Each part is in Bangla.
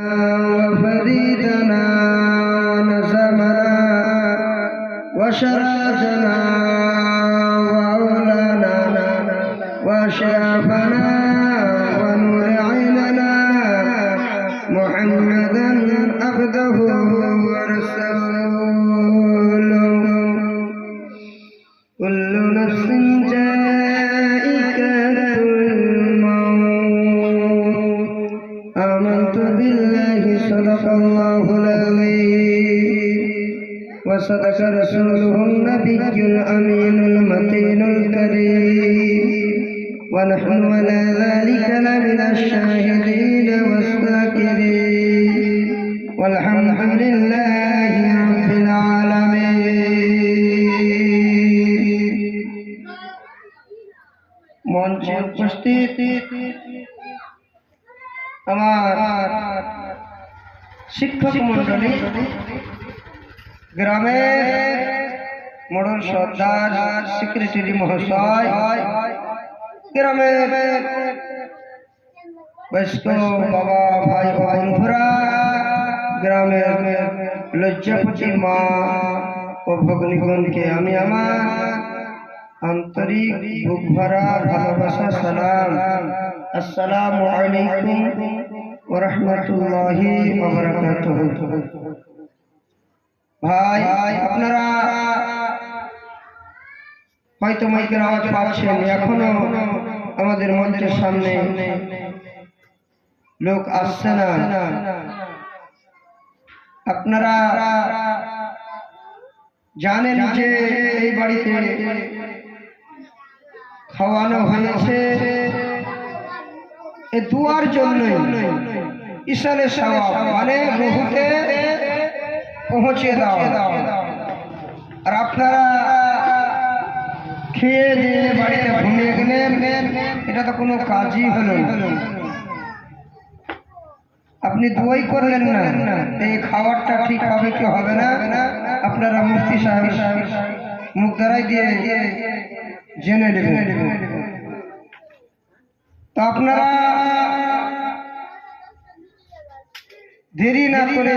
وفريدنا نزمنا وشرفنا وأولانا وشافنا ونور عيننا محمدا عبده وصدق رسوله النبي الأمين المتين الكريم ونحن على ذلك لمن الشاهدين والذاكرين والحمد لله رب العالمين মঞ্চে উপস্থিত আমার শিক্ষক মন্ডলী গ্রামের মডল সর্দার সেক্রেটারি মহাশয় গ্রামের বয়স্ক বাবা ভাই বন্ধুরা গ্রামের লজ্জাপতি মা ও ভগ্নিগণকে আমি আমার আন্তরিক বুক ভরা ভালোবাসা সালাম আসসালামু আলাইকুম ওয়া রাহমাতুল্লাহি ওয়া বারাকাতুহু ভাই, আপনারা হয়তো মাইকের আওয়াজ পাচ্ছেন, এখনও আমাদের মঞ্চের সামনে লোক আসছে না। আপনারা জানেন যে এই বাড়িতে খাওয়ানো হয়েছে এ দুয়ার জন্যই। ঈশানে সাওয়া মানে বহুকে পৌঁছে দাও। আর আপনারা খেয়ে দিয়ে বাড়িতে ঘুমিয়ে গেলেন, এটা তো কোনো কাজই হলো আপনি দুয়াই করলেন না এই খাবারটা ঠিক হবে কি হবে না, আপনারা মুফতি সাহেব মুখ দ্বারাই দিয়ে জেনে নেবেন। তো আপনারা দেরি না করে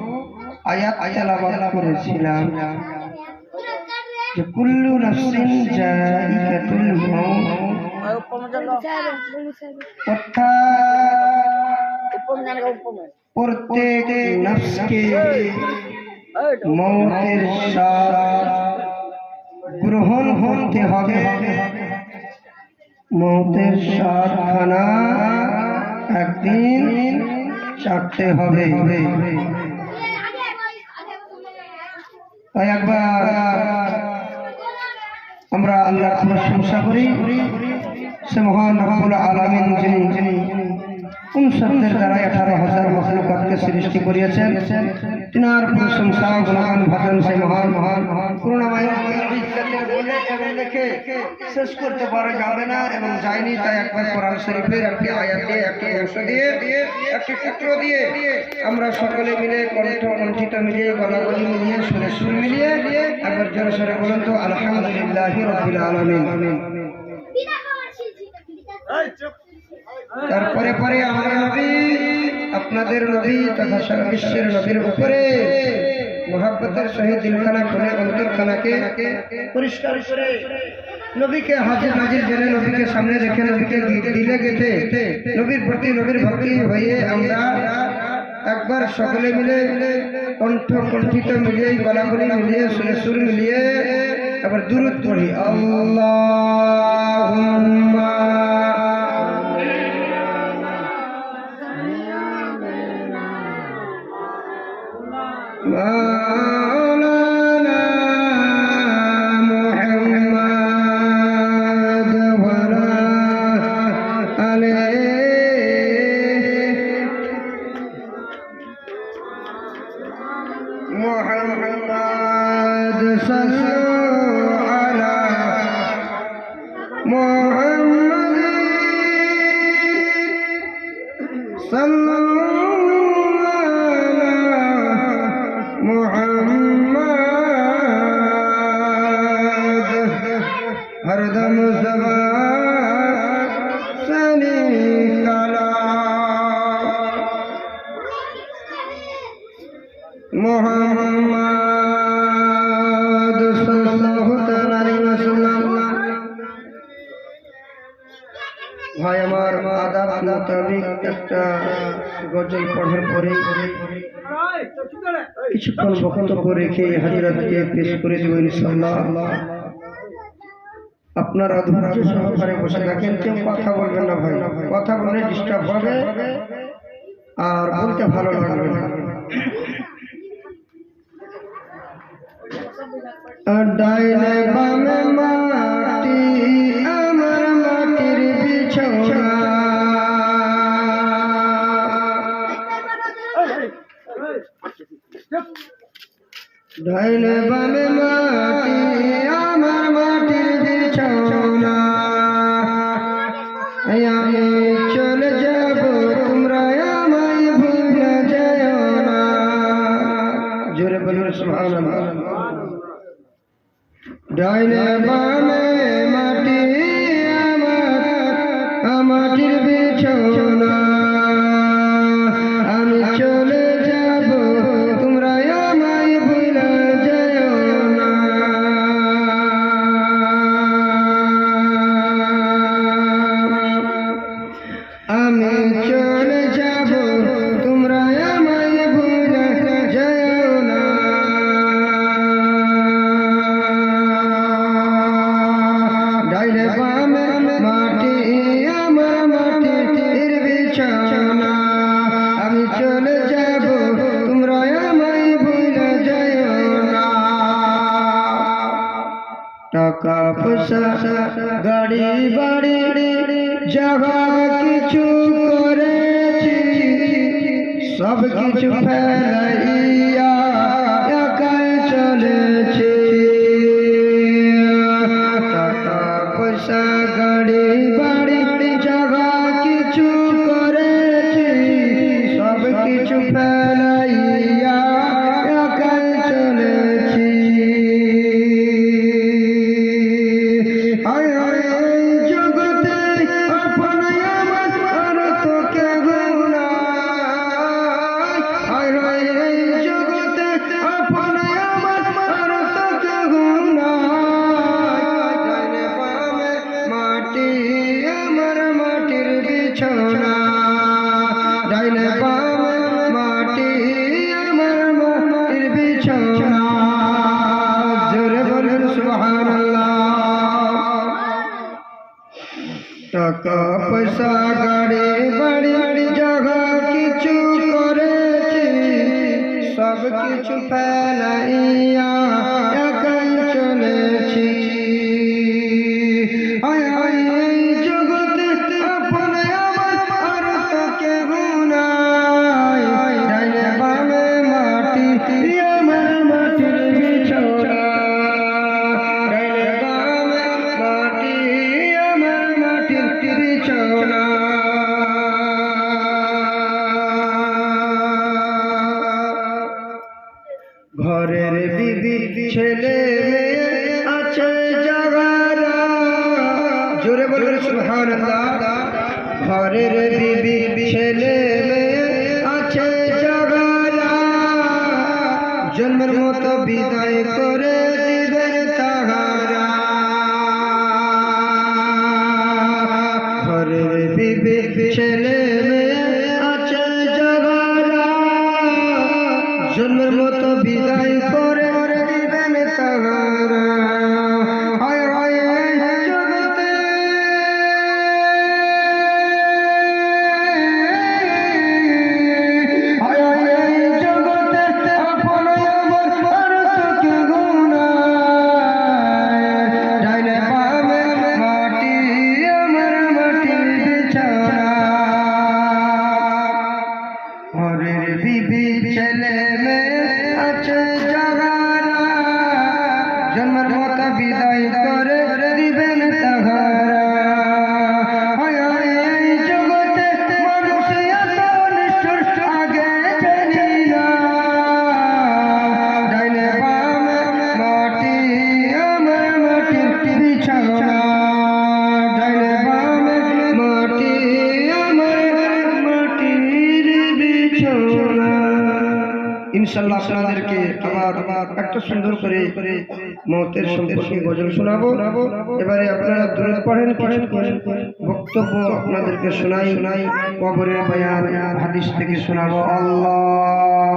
আয়াত তেলাওয়াত করেছিলাম যে কুল্লু নাফসিন জাইকাতুল মাউত। প্রত্যেক নফসকে মৌতের স্বাদ গ্রহণ করতে হবে। মৌতের স্বাদ খানা একদিন চাটতে হবে। তাই একবার আমরা আল্লাহর প্রশংসা করি। সে মহান রব্বুল আলামিন যিনি কোন শব্দের দ্বারা আঠারো হাজার মখলুকাতকে সৃষ্টি করিয়েছেন, তিনার প্রশংসা, গুণগান, ভজন সে মহান মহান মহান করুণাময়। বলে এবং লিখে শেষ করতে পারা যাবে না এবং যায়নি তাই একবার কোরআন শরীফের একটি আয়াত দিয়ে একটি অংশ দিয়ে একটি টুকর দিয়ে আমরা সকলে মিলে কণ্ঠ কণ্ঠিত মিলিয়ে গলাগলি মিলিয়ে সুরে সুর মিলিয়ে একবার জোরে সরে বলুন তো আলহামদুলিল্লাহ রবিল আলমিন। তারপরে পরে আমার নবী আপনাদের নবী তথা সারা বিশ্বের নবীর উপরে মহাব্বতের সহিত দিলখানা খুলে অন্তরখানাকে পরিষ্কার করে নবীকে হাজির নাজির জেনে নবীকে সামনে রেখে নবীকে দিলে গেতে নবীর প্রতি নবীর ভক্তি হয়ে আমরা একবার সকলে মিলে কণ্ঠ কণ্ঠিত মিলিয়ে, গলাগুলি মিলিয়ে, সুরে সুর মিলিয়ে আবার দূরত পড়ি। আল্লাহ ま。গজল পড়ার পরে কিছুক্ষণ বক্তব্য রেখে হাজিরাতকে পেশ করে ধৈর্য সহকারে বসে থাকেন, কেউ কথা বলবেন না ভাই। কথা বললে ডিস্টার্ব হবে আর বলতে ভালো লাগবে না। ডাইনে বামে মাটি ডাইনে বামে মাটি, আমার মাটির বিছানা। এই আমি চলে যাব, তোমরা আমায় ভুলে যেও না। জোরে বলুন, সুবহানাল্লাহ। টাকা পয়সা গাড়ি বাড়ি জায়গা কিছু করেছি সব কিছু ফেলাইয়া বিছানা ডাইনে বামে মাটি, আমার মাটির বিছানা। জোরে বলুন, সুবহানাল্লাহ। টাকা, পয়সা, গাড়ি, বাড়ি, জায়গা, কিছু ফেলাইয়া ঘরের বিবি ছেলে আছে জাগারা জন্মের মতো বিদায় করে দিবেন তাহারা। ঘরের বিবি ছেলে আছে জাগারা জন্মের মতো বিদায় করে আপনাদেরকে আমার একটা সুন্দর করে মতের সম্পর্কে গজল শোনাবো। এবারে আপনারা দূরে পড়েন পড়েন বক্তব্য আপনাদেরকে শোনাই। শোনাই কবরের বয়ান হাদিস থেকে শোনাবো। আল্লাহ